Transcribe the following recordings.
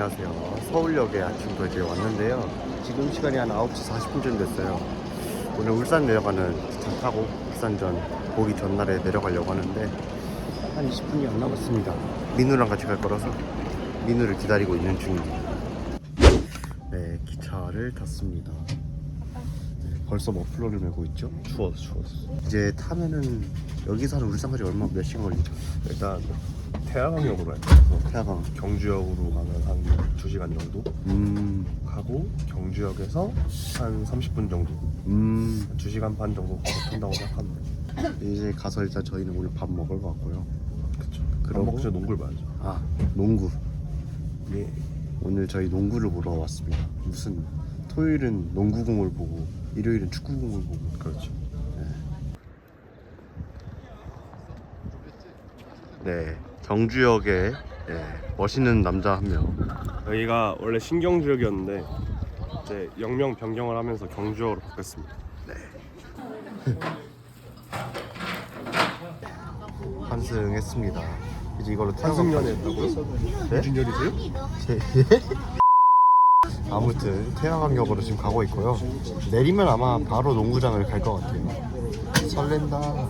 안녕하세요. 서울역에 아침도 이제 왔는데요. 지금 시간이 한 9시 40분쯤 됐어요. 오늘 울산 내려가는 기차 타고 부산전 보기 전날에 내려가려고 하는데 한 20분이 안 남았습니다. 민우랑 같이 갈 거라서 민우를 기다리고 있는 중입니다. 네, 기차를 탔습니다. 네, 벌써 머플러를 메고 있죠? 추웠어 추웠어 이제 타면은 여기서 한 울산까지 얼마 몇 시간 걸리죠? 일단 태양역으로 할게요 태아강. 경주역으로 가면 한 2시간 정도? 음, 가고 경주역에서 한 30분 정도? 음. 2시간 반 정도 걸어탄다고 생각하면 돼요 이제 가서 일단 저희는 오늘 밥 먹을 것 같고요. 그쵸. 그러고- 그럼 먹자. 농구를 봐야죠. 아, 농구. 예. 오늘 저희 농구를 보러 왔습니다. 무슨 토요일은 농구공을 보고 일요일은 축구공을 보고. 그렇죠 네 경주역에 네, 멋있는 남자 한 명. 여기가 원래 신경주역이었는데 이제 영명 변경을 하면서 경주역으로 바뀌었습니다 환승했습니다. 이제 이걸로 한승연애 태양광 했다고요? 네? 무슨 열이세요? 제- 아무튼 태양광역으로 지금 가고 있고요. 내리면 아마 바로 농구장을 갈 것 같아요. 설렌다.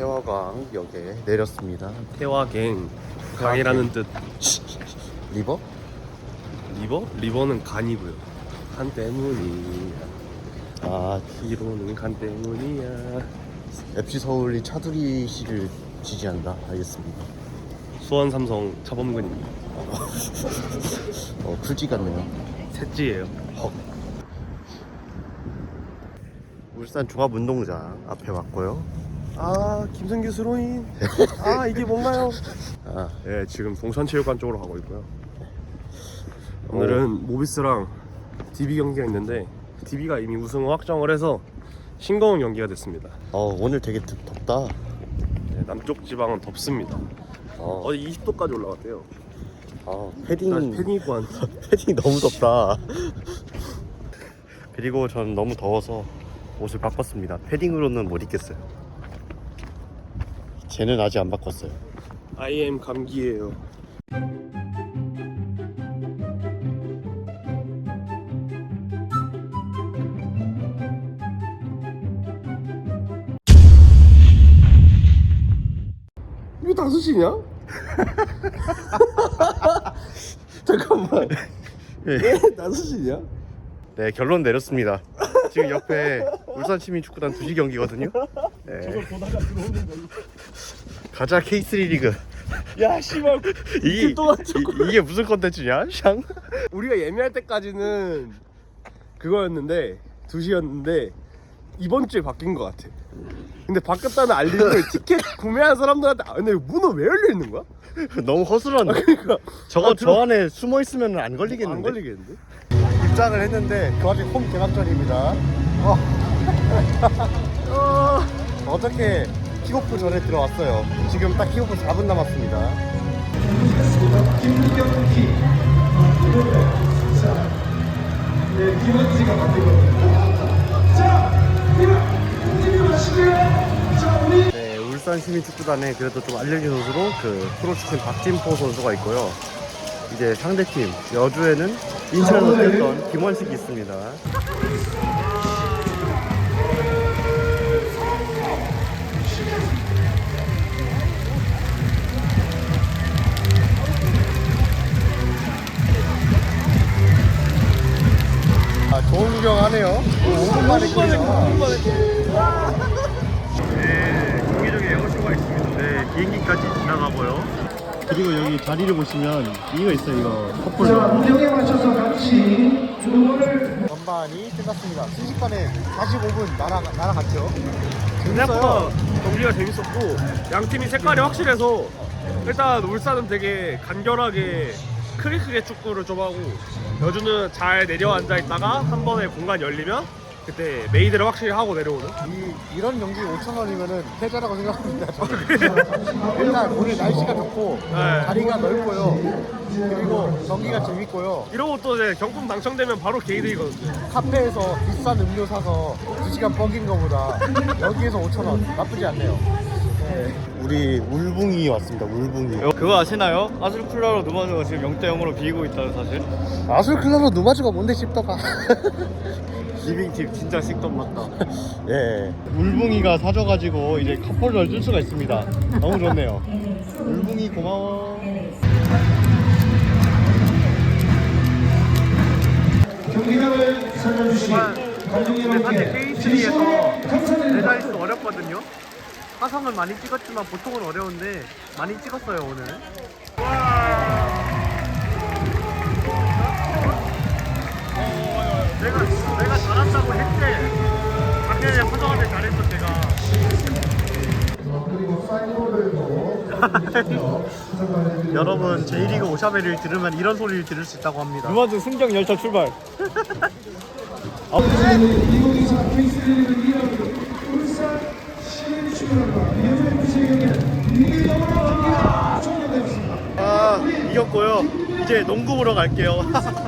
네, 태화광역에 내렸습니다. 태화갱 강이라는 뜻 리버? 리버? 리버는 간이고요 간 때문이야 아, 히로는 간 때문이야 FC 서울이 차두리 씨를 지지한다. 알겠습니다. 수원 삼성 차범근입니다 어, 풀지 같네요. 셋째예요 헉. 울산 종합운동장 앞에 왔고요. 아 김성규 스로인 아 이게 뭔가요? 아, 네 지금 동산체육관 쪽으로 가고 있고요 오늘은 모비스랑 DB 경기가 있는데 DB가 이미 우승 확정을 해서 싱거운 경기가 됐습니다 어, 오늘 되게 덥- 덥다. 네, 남쪽 지방은 덥습니다 어, 어제 20도까지 올라갔대요 아, 나 패딩 패딩 입고 왔 패딩 너무 덥다. 그리고 전 너무 더워서 옷을 바꿨습니다. 패딩으로는 못 입겠어요. 쟤는 아직 안 바꿨어요. I am 감기예요 이거 다섯이냐? 잠깐만 왜 다섯이냐? 네, 결론 내렸습니다. 지금 옆에 울산 시민 축구단 2시 경기거든요. 네. 보다가 들어오는 거 가자 K3 리그. 야 씨발 이게 동안 이, 이게 무슨 컨텐츠냐? 샹? 우리가 예매할 때까지는 그거였는데 2시였는데 이번 주에 바뀐 것 같아 근데 바뀌었다는 알림을 티켓 구매한 사람들한테 아, 근데 문은 왜 열려 있는 거야? 너무 허술한데. 그러니까 저거 아, 들어- 저 안에 숨어 있으면 안 걸리겠는데. 안 걸리겠는데? 입장을 했는데 그 와중에 홈 개막전입니다. 어. 어, 어떻게 킥오프 전에 들어왔어요. 지금 딱 킥오프 4분 남았습니다. 네, 울산 시민축구단에 그래도 좀 알려진 선수로 그 프로축구 박진포 선수가 있고요. 이제 상대팀 여주에는 인천에서 뛰었던 김원식이 있습니다. 에어쇼가 있습니다. 네, 비행기까지 지나가고요. 그리고 여기 자리를 보시면 이거 있어요, 이거. 커플. 운영에 맞춰서 같이 응원을 전반이 끝났습니다. 순식간에 45분 날아, 날아갔죠. 생각보다 경기가 재밌었고 양 팀이 색깔이 확실해서 일단 울산은 되게 간결하게 크게 크게 축구를 좀 하고 여주는 잘 내려앉아 있다가 한 번에 공간 열리면 그때 메이드를 확실히 하고 내려오는 이, 이런 경기 5천 원이면은 패자라고 생각합니다. 저는. 일단 오늘 날씨가 좋고 네. 자리가 넓고요. 그리고 경기가 재밌고요. 이러고 또 이제 경품 당첨되면 바로 개이득이거든요 카페에서 비싼 음료 사서 2시간 뻥긴 거보다 여기에서 5천 원 나쁘지 않네요. 우리 울붕이 왔습니다. 울붕이. 그거 아시나요? 아술쿨라로 누마주가 지금 0대 0으로 비기고 있다는 사실. 아술 클라로 누마주가 뭔데 싶다가. 리빙팀 진짜 식던 맞다. 예. 울붕이가 사줘가지고 이제 카포를 뜰 수가 있습니다. 너무 좋네요. 울붕이 고마워. 경기장을 살려주신 감독 여러분께 진심으로 감사드립니다. 메달리스트 어렵거든요. 화성은 많이 찍었지만 보통은 어려운데 많이 찍었어요 오늘. 내 한다고 했지. 작년에 화성한테 잘했어 제가. 여러분 J리그 오샤베를 들으면 이런 소리를 들을 수 있다고 합니다. 누마주 승경 열차 출발. 이공이사 K3리그 2라운드 울산 시민 축구단과 UFC에게 2대 0으로 경기가 종료되었습니다. 아 이겼고요. 이제 농구 보러 갈게요.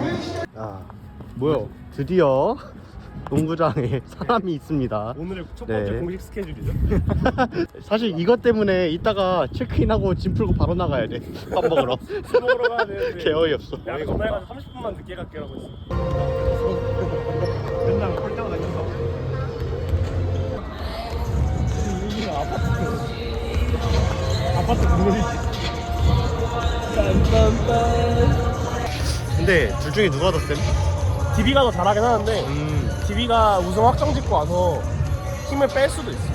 아 뭐요? 드디어 농구장에 사람이 있습니다. 오늘의 첫 번째 네. 공식 스케줄이죠. 사실 이것 때문에 이따가 체크인하고 짐 풀고 바로 나가야 돼. 밥 먹으러. 술 먹으러 가야 되는데. 개 어이없어. 야 전화해 가지고 30분만 늦게 갈게라고 했어. 맨날 볼 때마다 인사. 여기가 아파트. 아파트 건물이지. 근데 둘 중에 누가 더 쌤? DB가 더 잘하긴 하는데 음. DB가 우승 확정 짓고 와서 힘을 뺄 수도 있어요.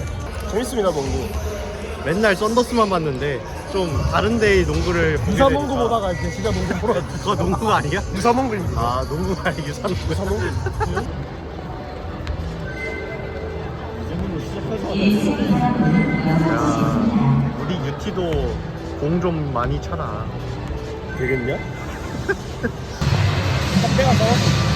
재밌습니다 농구. 맨날 썬더스만 봤는데 좀 다른 데의 농구를 보게 유사 되니까. 농구 보다가 이제 진짜 농구 보러 그거 농구가 아니야? 유사 농구입니다. 아 농구가 아니고 유사 농구. 유사 농구. 야, 우리 유티도 공 좀 많이 쳐라. 되겠냐? 딱 빼가서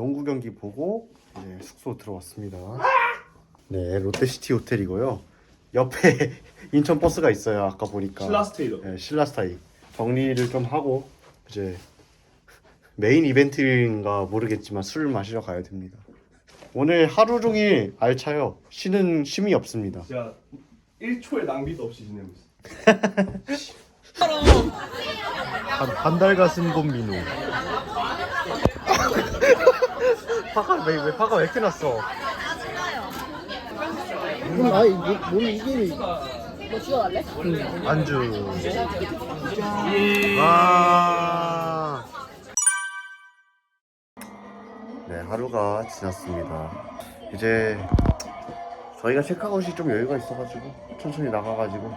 농구 경기 보고 이제 숙소 들어왔습니다. 네, 롯데시티 호텔이고요. 옆에 인천 버스가 있어요. 아까 보니까. 신라스테이도. 네, 신라스타이. 정리를 좀 하고 이제 메인 이벤트인가 모르겠지만 술을 마시러 가야 됩니다. 오늘 하루 종일 알차요. 쉬는 쉼이 없습니다. 진짜 1초의 낭비도 없이 지내고 있어. 한, 한 달가 쓴돈 민우. 파가 왜, 왜 파가 왜 이렇게 났어? 아니 뭐, 몸이 이게 안주. 와. 네, 하루가 지났습니다. 이제 저희가 체크아웃이 좀 여유가 있어가지고 천천히 나가가지고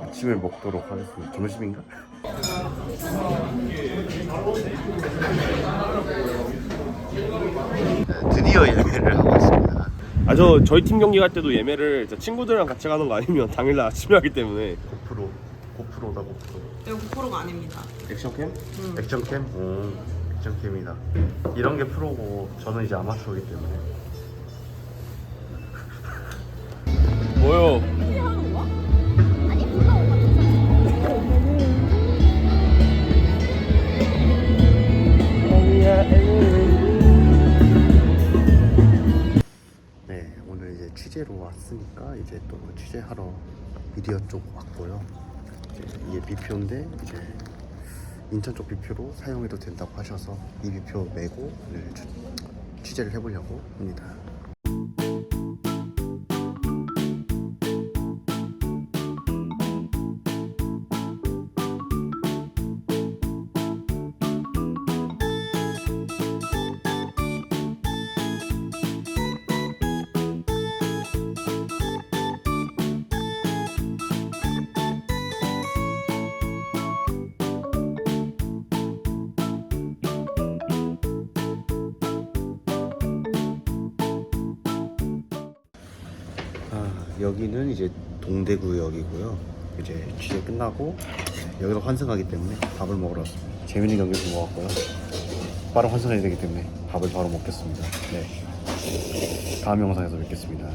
아침을 먹도록 하겠습니다. 점심인가? 네, 드디어 예매를 하고 있습니다. 아 저 저희 팀 경기 갈 때도 예매를 진짜 친구들이랑 같이 가는 거 아니면 당일날 아침에 하기 때문에 고프로, 고프로다 고프로. 이거 9%가 아닙니다. 액션캠? 액션캠? 음, 액션캠이다. 이런 게 프로고 저는 이제 아마추어이기 때문에. 뭐요? 이제 취재로 왔으니까 이제 또 취재하러 미디어 쪽 왔고요. 이게 비표인데 이제 인천 쪽 비표로 사용해도 된다고 하셔서 이 비표 메고 취재를 해보려고 합니다. 여기는 이제 동대구역이고요. 이제 취재 끝나고 여기서 환승하기 때문에 밥을 먹으러 왔습니다. 재밌는 경기를 본것 같고요. 바로 환승해야 되기 때문에 밥을 바로 먹겠습니다. 네. 다음 영상에서 뵙겠습니다.